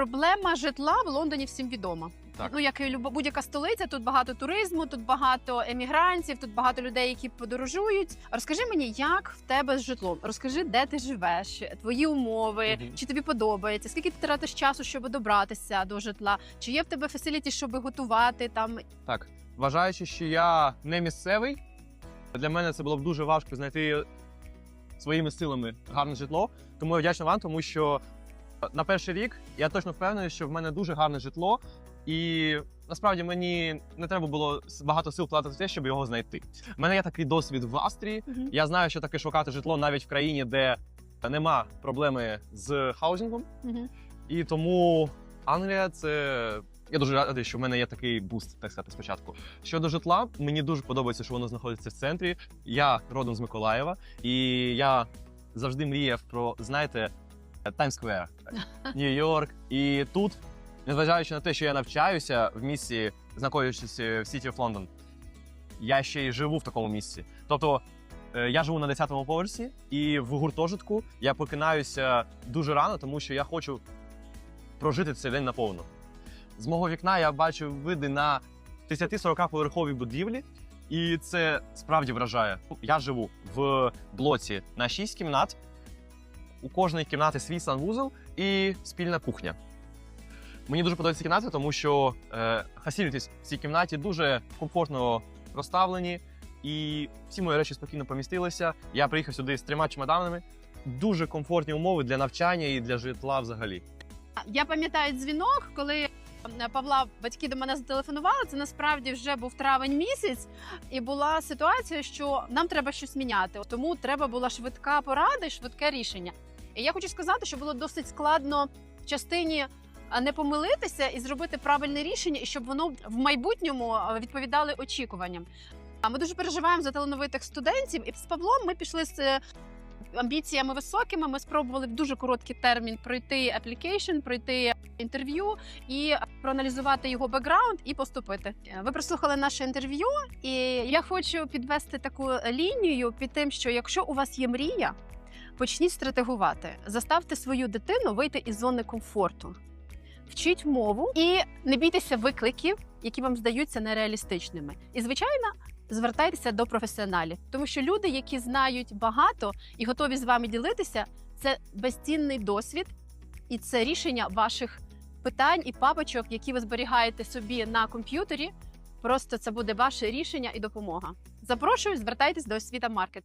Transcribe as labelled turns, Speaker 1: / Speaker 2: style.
Speaker 1: Проблема житла в Лондоні всім відома.
Speaker 2: Так.
Speaker 1: Ну як і будь-яка столиця, тут багато туризму, тут багато емігрантів, тут багато людей, які подорожують. Розкажи мені, як в тебе з житлом? Розкажи, де ти живеш, твої умови,
Speaker 2: Мгм.
Speaker 1: чи тобі подобається, скільки ти тратиш часу, щоб добратися до житла? Чи є в тебе фасиліті, щоб готувати там?
Speaker 2: Так, вважаючи, що я не місцевий, для мене це було б дуже важко знайти своїми силами гарне житло. Тому я вдячний вам, тому що на перший рік я точно впевнений, що в мене дуже гарне житло, і насправді мені не треба було багато сил вкладати в те, щоб його знайти. У мене є такий досвід в Австрії. Я знаю, що таке шукати житло навіть в країні, де нема проблеми з хаузінгом.
Speaker 1: Мгм.
Speaker 2: І тому Англія це. Я дуже радий, що в мене є такий буст, так сказати, спочатку. Щодо житла, мені дуже подобається, що воно знаходиться в центрі. Я родом з Миколаєва, і я завжди мріяв про, знаєте, Таймс-сквер, Нью-Йорк. І тут, незважаючи на те, що я навчаюся в місті, знаходячись в Сіті оф Лондон, я ще й живу в такому місці. Тобто. е, Я живу на 10-му поверсі, і в гуртожитку я покинаюся дуже рано, тому що я хочу прожити цей день наповну. З мого вікна я бачу види на 30-40 поверхові будівлі, і це справді вражає. Я живу в блоці на 6 кімнат. У кожної кімнати свій санвузол і спільна кухня. Мені дуже подобається кімната, тому що е, facilities в цій кімнаті дуже комфортно розставлені, і всі мої речі спокійно помістилися. Я приїхав сюди з трьома чемоданами. Дуже комфортні умови для навчання і для житла взагалі.
Speaker 1: Я пам'ятаю дзвінок, коли Павла батьки до мене зателефонували. Це насправді вже був травень місяць, і була ситуація, що нам треба щось міняти. Тому треба була швидка порада і швидке рішення. І я хочу сказати, що було досить складно в частині е, не помилитися і зробити правильне рішення, і щоб воно в майбутньому е, відповідали очікуванням. А ми дуже переживаємо за талановитих студентів. І з Павлом ми пішли з е, амбіціями високими. Ми спробували в дуже короткий термін пройти аплікейшн, пройти інтерв'ю і проаналізувати його бекграунд і поступити. Ви прослухали наше інтерв'ю, і я хочу підвести таку лінію під тим, що якщо у вас є мрія, почніть стратегувати, заставте свою дитину вийти із зони комфорту. Вчіть мову і не бійтеся викликів, які вам здаються нереалістичними. І звичайно, звертайтеся до професіоналів, тому що люди, які знають багато і готові з вами ділитися, це безцінний досвід, і це рішення ваших питань і папочок, які ви зберігаєте собі на комп'ютері. Просто це буде ваше рішення і допомога. Запрошую, звертайтесь до освіта маркет.